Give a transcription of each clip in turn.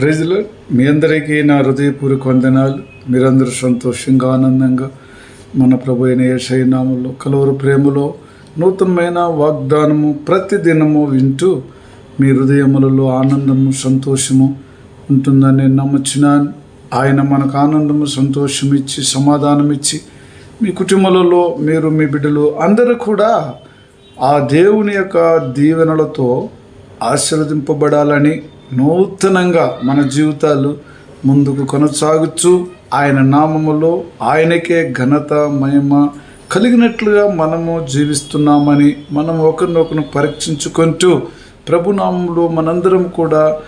ప్రజలు మీ అందరికీ నా హృదయపూర్వక వందనాలు. మీరందరూ సంతోషంగా ఆనందంగా మన ప్రభు అయిన నామంలో కలవరు ప్రేమలో నూతనమైన వాగ్దానము ప్రతిదినము వింటూ మీ హృదయములలో ఆనందము సంతోషము ఉంటుందని నేను నమ్ముచున్నాను. ఆయన మనకు ఆనందము సంతోషం ఇచ్చి సమాధానం ఇచ్చి మీ కుటుంబాలలో మీరు మీ బిడ్డలు అందరూ కూడా ఆ దేవుని యొక్క దీవెనలతో ఆశీర్వదింపబడాలని నూతనంగా మన జీవితాలు ముందుకు కొనసాగుచు. ఆయన నామములో ఆయనకే ఘనత మహిమ కలిగినట్లుగా మనము జీవిస్తున్నామని మనం ఒకరినొకరు పరీక్షించుకుంటూ ప్రభునామంలో మనందరం కూడా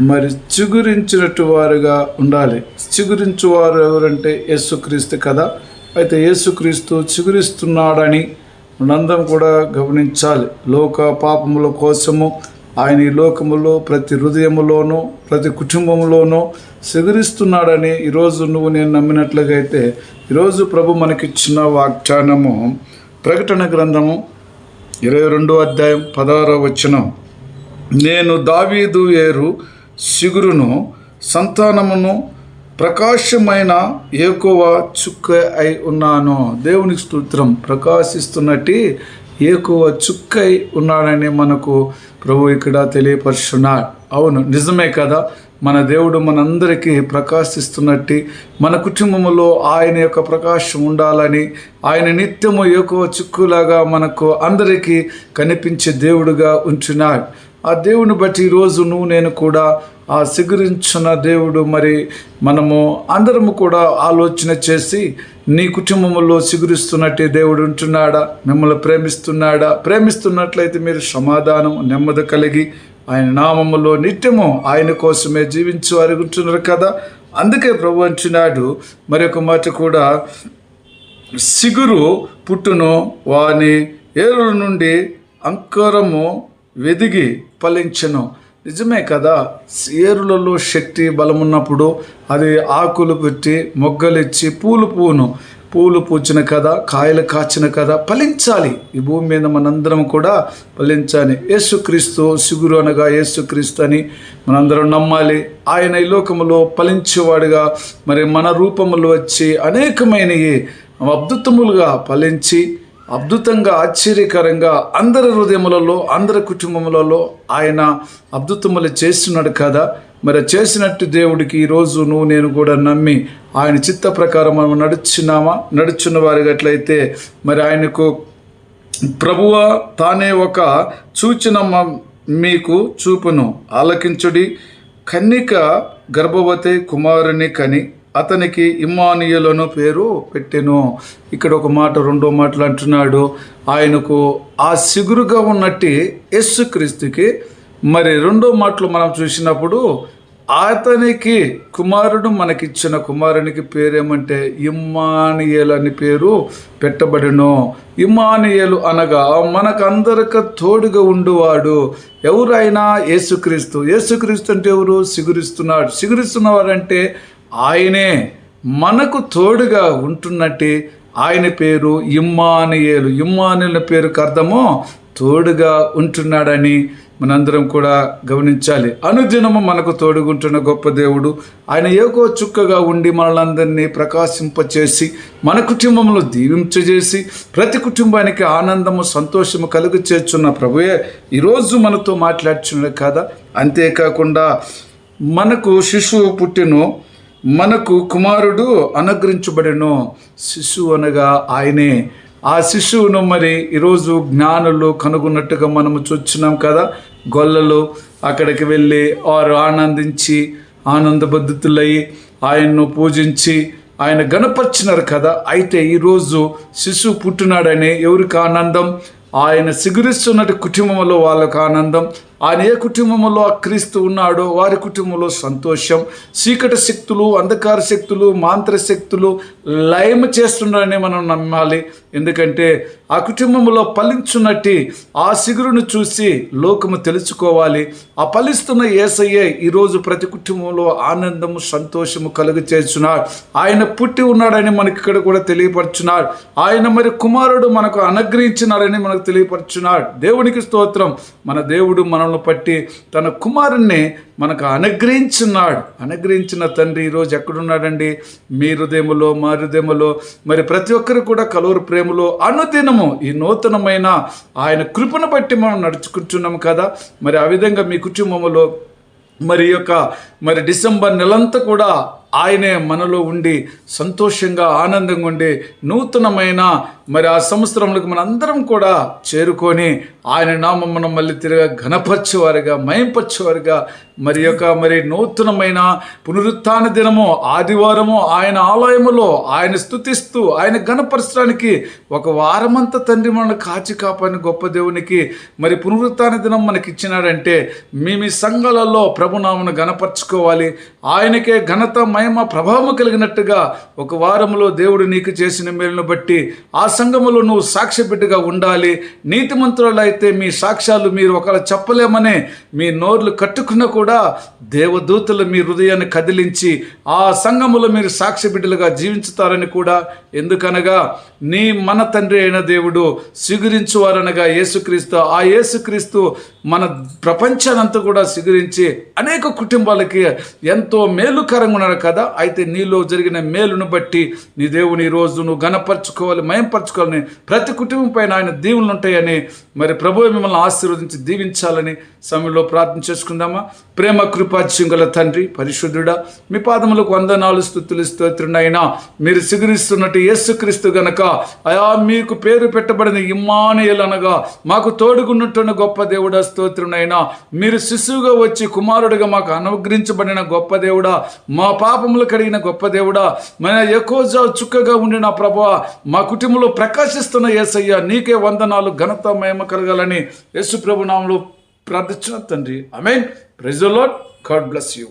మరి చిగురించినట్టు వారుగా ఉండాలి. చిగురించు వారు ఎవరంటే యేసుక్రీస్తు కదా. అయితే యేసుక్రీస్తు చిగురిస్తున్నాడని మనందరం కూడా గమనించాలి. లోక పాపముల కోసము ఆయన ఈ లోకములో ప్రతి హృదయములోనూ ప్రతి కుటుంబంలోనూ సిగురిస్తున్నాడని ఈరోజు నువ్వు నేను నమ్మినట్లుగా అయితే ఈరోజు ప్రభు మనకిచ్చిన వాగ్దానము ప్రకటన గ్రంథము ఇరవై రెండో అధ్యాయం పదహారో వచనం. నేను దావీదు ఏరు సిగురును సంతానమును ప్రకాశమైన ఏకోవ చుక్క అయి ఉన్నాను. దేవునికి స్తోత్రం. ప్రకాశిస్తున్నట్టు ఏకువ చుక్కై ఉన్నాడని మనకు ప్రభు ఇక్కడ తెలియపరుచున్నాడు అవును నిజమే కదా. మన దేవుడు మనందరికీ ప్రకాశిస్తున్నట్టు. మన కుటుంబంలో ఆయన యొక్క ప్రకాశం ఉండాలని ఆయన నిత్యము ఎక్కువ చిక్కులాగా మనకు అందరికీ కనిపించే దేవుడుగా ఉంచున్నాడు. ఆ దేవుని బట్టి ఈరోజు నువ్వు నేను కూడా ఆ సిగురించిన దేవుడు మరి మనము అందరము కూడా ఆలోచన చేసి నీ కుటుంబంలో సిగురిస్తున్నట్టే దేవుడు ఉంటున్నాడా? మిమ్మల్ని ప్రేమిస్తున్నాడా? ప్రేమిస్తున్నట్లయితే మీరు సమాధానం నెమ్మది కలిగి ఆయన నామములో నిత్యము ఆయన కోసమే జీవించు అరుగుతున్నారు కదా? అందుకే ప్రభు అంటున్నాడు మరొక మాట కూడా సిగురు పుట్టును వాని ఏరుల నుండి అంకరము వెదిగి ఫలించను. నిజమే కదా ఏరులలో శక్తి బలం ఉన్నప్పుడు అది ఆకులు పెట్టి మొగ్గలిచ్చి పూలు పూను. పూలు పూచిన కదా కాయలు కాచిన కదా ఫలించాలి. ఈ భూమి మీద మనందరం కూడా ఫలించాలి. యేసుక్రీస్తు సిగురు అనగా యేసుక్రీస్తు అని మనందరం నమ్మాలి. ఆయన ఈ లోకములో ఫలించేవాడుగా మరి మన రూపములు వచ్చి అనేకమైనవి అద్భుతములుగా ఫలించి అద్భుతంగా ఆశ్చర్యకరంగా అందరి హృదయములలో అందరి కుటుంబములలో ఆయన అద్భుతములు చేస్తున్నాడు కదా. మరి చేసినట్టు దేవుడికి ఈరోజు నువ్వు నేను కూడా నమ్మి ఆయన చిత్త ప్రకారం మనం నడుచున్నామా? నడుచున్న వారిగట్లయితే మరి ఆయనకు ప్రభువ తానే ఒక సూచన మీకు చూపును. ఆలకించుడి కన్నిక గర్భవతి కుమారుని కని అతనికి ఇమ్మానియులను పేరు పెట్టెను. ఇక్కడ ఒక మాట రెండో మాటలు అంటున్నాడు. ఆయనకు ఆ సిగురుగా ఉన్నట్టు యేసుక్రీస్తుకి మరి రెండో మాటలు మనం చూసినప్పుడు అతనికి కుమారుడు మనకిచ్చిన కుమారునికి పేరేమంటే ఇమ్మానియల్ అని పేరు పెట్టబడిను. ఇమ్మానియేలు అనగా మనకందరిక తోడుగా ఉండువాడు. ఎవరైనా యేసుక్రీస్తు యేసుక్రీస్తు అంటే ఎవరు? సిగురిస్తున్నాడు. సిగురిస్తున్నవాడంటే ఆయనే మనకు తోడుగా ఉంటున్నట్టే ఆయన పేరు ఇమ్మానియేలు. ఇమ్మానియుల పేరుకు అర్థము తోడుగా ఉంటున్నాడని మనందరం కూడా గమనించాలి. అనుదినము మనకు తోడుగుంటున్న గొప్ప దేవుడు. ఆయన ఏకో చుక్కగా ఉండి మనలందరినీ ప్రకాశింపచేసి మన కుటుంబంలో దీవించజేసి ప్రతి కుటుంబానికి ఆనందము సంతోషము కలుగు చేర్చున్న ప్రభుయే ఈరోజు మనతో మాట్లాడుచున్నాడు కదా? అంతేకాకుండా మనకు శిశువు పుట్టిన మనకు కుమారుడు అనుగ్రహించబడెను. శిశువు అనగా ఆయనే. ఆ శిశువును మరి ఈరోజు జ్ఞానులు కనుగొన్నట్టుగా మనము చూస్తున్నాం కదా. గొల్లలు అక్కడికి వెళ్ళి వారు ఆనందించి ఆనందబద్ధులై ఆయన్ను పూజించి ఆయన గణపరిచినారు కదా. అయితే ఈరోజు శిశువు పుట్టినాడని ఎవరికి ఆనందం? ఆయన సిగురిస్తున్నట్టు కుటుంబంలో వాళ్ళకు ఆనందం. ఆయన ఏ కుటుంబంలో ఆ క్రీస్తు ఉన్నాడో వారి కుటుంబంలో సంతోషం. చీకటి శక్తులు అంధకార శక్తులు మాంత్ర శక్తులు లయం చేస్తున్నారని మనం నమ్మాలి. ఎందుకంటే ఆ కుటుంబంలో ఫలించున్నట్టు ఆ సిగురును చూసి లోకము తెలుసుకోవాలి. ఆ ఫలిస్తున్న ఏసయ్యే ఈరోజు ప్రతి కుటుంబంలో ఆనందము సంతోషము కలుగు చేస్తున్నాడు ఆయన పుట్టి ఉన్నాడని మనకి ఇక్కడ కూడా తెలియపరుచున్నాడు. ఆయన మరి కుమారుడు మనకు అనుగ్రహించినాడని మనకు తెలియపరుచున్నాడు. దేవునికి స్తోత్రం. మన దేవుడు మన మనల్ని పట్టి తన కుమారుణ్ణి మనకు అనుగ్రహించున్నాడు. అనుగ్రహించిన తండ్రి ఈరోజు ఎక్కడున్నాడండి? మీ హృదయములో మా హృదయములో. మరి ప్రతి ఒక్కరు కూడా కలువరు ప్రేమలో. అనుదినము ఈ నూతనమైన ఆయన కృపను బట్టి మనం నడుచుకుంటున్నాం కదా? మరి ఆ విధంగా మీ కుటుంబములో మరి యొక్క మరి డిసెంబర్ నెలంతా కూడా ఆయనే మనలో ఉండి సంతోషంగా ఆనందంగా ఉండి నూతనమైన మరి ఆ సంవత్సరంలోకి మనందరం కూడా చేరుకొని ఆయన నామమును మళ్ళీ తిరగా ఘనపరచేవారుగా మయంపరచేవారుగా మరి యొక్క మరి నూతనమైన పునరుత్న దినము ఆదివారము ఆయన ఆలయములో ఆయన స్థుతిస్తూ ఆయన ఘనపరచడానికి ఒక వారమంతా తండ్రి మనల్ని కాచి కాపాడిన గొప్ప దేవునికి మరి పునరుత్న దినం మనకి ఇచ్చినాడంటే మీ మీ సంఘాలలో ప్రభునామను ఘనపరచుకోవాలి. ఆయనకే ఘనత మహిమ ప్రభావం కలిగినట్టుగా ఒక వారంలో దేవుడు నీకు చేసిన మేలును బట్టి ఆ సంఘములో నువ్వు సాక్ష్య బిడ్డగా ఉండాలి. నీతిమంతులు అయితే మీ సాక్ష్యాలు మీరు ఒకవేళ చెప్పలేమనే మీ నోర్లు కట్టుకున్నా కూడా దేవదూతలు మీ హృదయాన్ని కదిలించి ఆ సంఘములో మీరు సాక్ష్యబిడ్డలుగా జీవించుతారని కూడా ఎందుకనగా నీ మన తండ్రి అయిన దేవుడు సిగురించువారనగా యేసుక్రీస్తు ఆ యేసుక్రీస్తు మన ప్రపంచానంతా కూడా సిగురించి అనేక కుటుంబాలకి ఎంతో మేలుకరంగా ఉన్నారు కదా. అయితే నీలో జరిగిన మేలును బట్టి నీ దేవుని ఈరోజు రోజు నువ్వు ఘనపరచుకోవాలి మయంపరచుకోవాలని ప్రతి కుటుంబం పైన ఆయన దీవులు ఉంటాయని మరి ప్రభు మిమ్మల్ని ఆశీర్వదించి దీవించాలని సమయంలో ప్రార్థన చేసుకుందామా? ప్రేమ కృపాజ్యంగల తండ్రి పరిశుద్ధుడా మీ పాదములకు వందనాలు స్థుతులు స్తోత్రునైనా మీరు సిగురిస్తున్నట్టు యేసుక్రీస్తు గనక అయా మీకు పేరు పెట్టబడిన ఇమ్మానుయేల్ అనగా మాకు తోడుగున్నట్టున్న గొప్ప దేవుడా స్తోత్రునైనా మీరు శిశువుగా వచ్చి కుమారుడిగా మాకు అనుగ్రహించబడిన గొప్ప దేవుడా. మా పాపములు కడిగిన గొప్ప దేవుడా. మన ఎక్కువ చుక్కగా ఉండిన ప్రభా మా కుటుంబంలో ప్రకాశిస్తున్న యేసయ్య నీకే వందనాలు ఘనత మేమ కలగాలని యేసు ప్రభు నామంలో ప్రార్థించిన తండ్రి. I mean praise Lord God bless you.